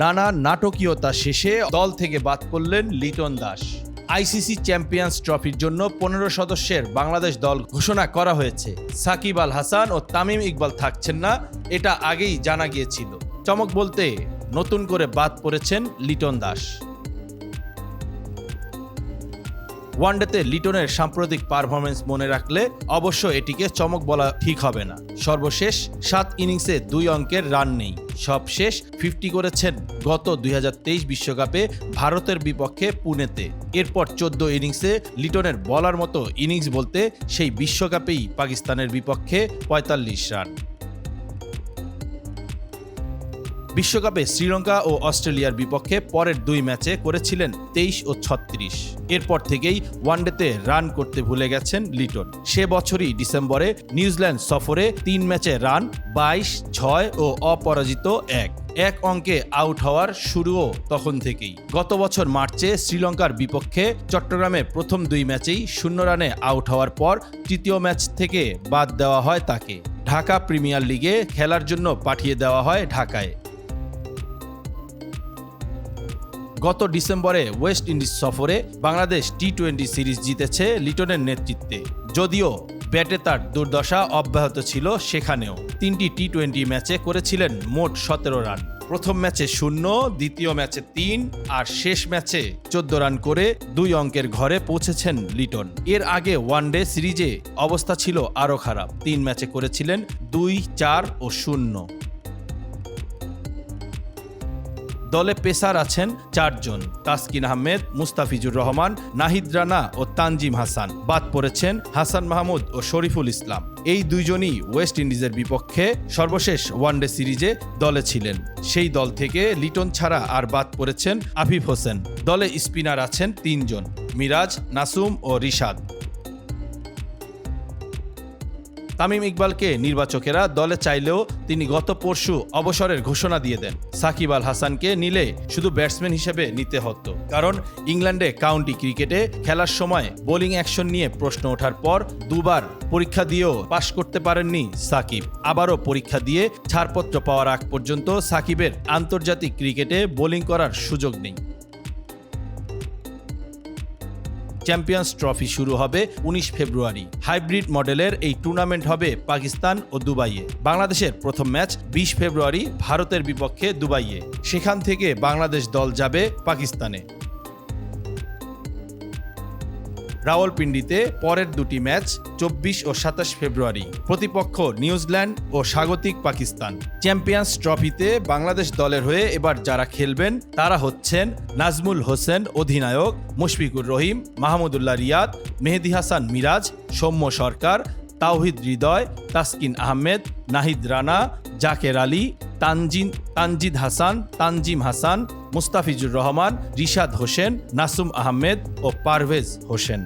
নানা নাটকীয়তা শেষে দল থেকে বাদ করলেন লিটন দাস। আইসিসি চ্যাম্পিয়ন্স ট্রফির জন্য পনেরো সদস্যের বাংলাদেশ দল ঘোষণা করা হয়েছে। সাকিব আল হাসান ও তামিম ইকবাল থাকছেন না, এটা আগেই জানা গিয়েছিল। চমক বলতে নতুন করে বাদ পড়েছেন লিটন দাস। ওয়ানডেতে লিটনের সাম্প্রতিক পারফরমেন্স মনে রাখলে অবশ্য এটিকে চমক বলা ঠিক হবে না। সর্বশেষ সাত ইনিংসে দুই অঙ্কের রান নেই। সবশেষ ফিফটি করেছেন গত দুই বিশ্বকাপে ভারতের বিপক্ষে পুনেতে। এরপর চোদ্দ ইনিংসে লিটনের বলার মতো ইনিংস বলতে সেই বিশ্বকাপেই পাকিস্তানের বিপক্ষে পঁয়তাল্লিশ রান। বিশ্বকাপে শ্রীলঙ্কা ও অস্ট্রেলিয়ার বিপক্ষে পরের দুই ম্যাচে করেছিলেন তেইশ ও ছত্রিশ। এরপর থেকেই ওয়ানডেতে রান করতে ভুলে গেছেন লিটন। সে বছরই ডিসেম্বরে নিউজিল্যান্ড সফরে তিন ম্যাচে রান, বাইশ, ছয় ও অপরাজিত এক। এক অঙ্কে আউট হওয়ার শুরুও তখন থেকেই। গত বছর মার্চে শ্রীলঙ্কার বিপক্ষে চট্টগ্রামে প্রথম দুই ম্যাচেই শূন্য রানে আউট হওয়ার পর তৃতীয় ম্যাচ থেকে বাদ দেওয়া হয় তাকে। ঢাকা প্রিমিয়ার লিগে খেলার জন্য পাঠিয়ে দেওয়া হয় ঢাকায়। গত ডিসেম্বরে ওয়েস্ট ইন্ডিজ সফরে বাংলাদেশ টি টোয়েন্টি সিরিজ জিতেছে লিটনের নেতৃত্বে। যদিও ব্যাটে তার দুর্দশা অব্যাহত ছিল সেখানেও। তিনটি টি টোয়েন্টি ম্যাচে করেছিলেন মোট সতেরো রান। প্রথম ম্যাচে শূন্য, দ্বিতীয় ম্যাচে তিন আর শেষ ম্যাচে চোদ্দ রান করে দুই অঙ্কের ঘরে পৌঁছেছেন লিটন। এর আগে ওয়ানডে সিরিজে অবস্থা ছিল আরও খারাপ। তিন ম্যাচে করেছিলেন দুই, চার ও শূন্য। দলে পেসার আছেন চারজন, তাসকিন আহমেদ, মুস্তাফিজুর রহমান, নাহিদ রানা ও তানজিম হাসান। বাদ পড়েছেন হাসান মাহমুদ ও শরীফুল ইসলাম। এই দুইজনই ওয়েস্ট ইন্ডিজের বিপক্ষে সর্বশেষ ওয়ানডে সিরিজে দলে ছিলেন। সেই দল থেকে লিটন ছাড়া আর বাদ পড়েছেন আফিফ হোসেন। দলে স্পিনার আছেন তিনজন, মিরাজ, নাসুম ও রিশাদ। তামিম ইকবালকে নির্বাচকেরা দলে চাইলেও তিনি গত পরশু অবসরের ঘোষণা দিয়ে দেন। সাকিব আল হাসানকে নিলে শুধু ব্যাটসম্যান হিসেবে নিতে হতো। কারণ ইংল্যান্ডে কাউন্টি ক্রিকেটে খেলার সময় বোলিং অ্যাকশন নিয়ে প্রশ্ন ওঠার পর দুবার পরীক্ষা দিয়েও পাশ করতে পারেননি সাকিব। আবারও পরীক্ষা দিয়ে ছাড়পত্র পাওয়ার আগ পর্যন্ত সাকিবের আন্তর্জাতিক ক্রিকেটে বোলিং করার সুযোগ নেই। চ্যাম্পিয়ন্স ট্রফি শুরু হবে উনিশ ফেব্রুয়ারি। হাইব্রিড মডেলের এই টুর্নামেন্ট হবে পাকিস্তান ও দুবাইয়ে। বাংলাদেশের প্রথম ম্যাচ বিশ ফেব্রুয়ারি, ভারতের বিপক্ষে দুবাইয়ে। সেখান থেকে বাংলাদেশ দল যাবে পাকিস্তানে। রাওয়ালপিন্ডিতে পরের দুটি ম্যাচ চব্বিশ ও সাতাশ ফেব্রুয়ারি। প্রতিপক্ষ নিউজিল্যান্ড ও স্বাগতিক পাকিস্তান। চ্যাম্পিয়ন্স ট্রফিতে বাংলাদেশ দলের হয়ে এবার যারা খেলবেন, তারা হচ্ছেন নাজমুল হোসেন অধিনায়ক, মুশফিকুর রহিম, মাহমুদুল্লাহ রিয়াদ, মেহেদি হাসান মিরাজ, সৌম্য সরকার, তাওহিদ হৃদয়, তাসকিন আহমেদ, নাহিদ রানা, জাকের আলী, তানজিন তানজিদ হাসান, তানজিম হাসান মুস্তাফিজুর রহমান রিশাদ হোসেন নাসুম আহমেদ ও পারভেজ হোসেন।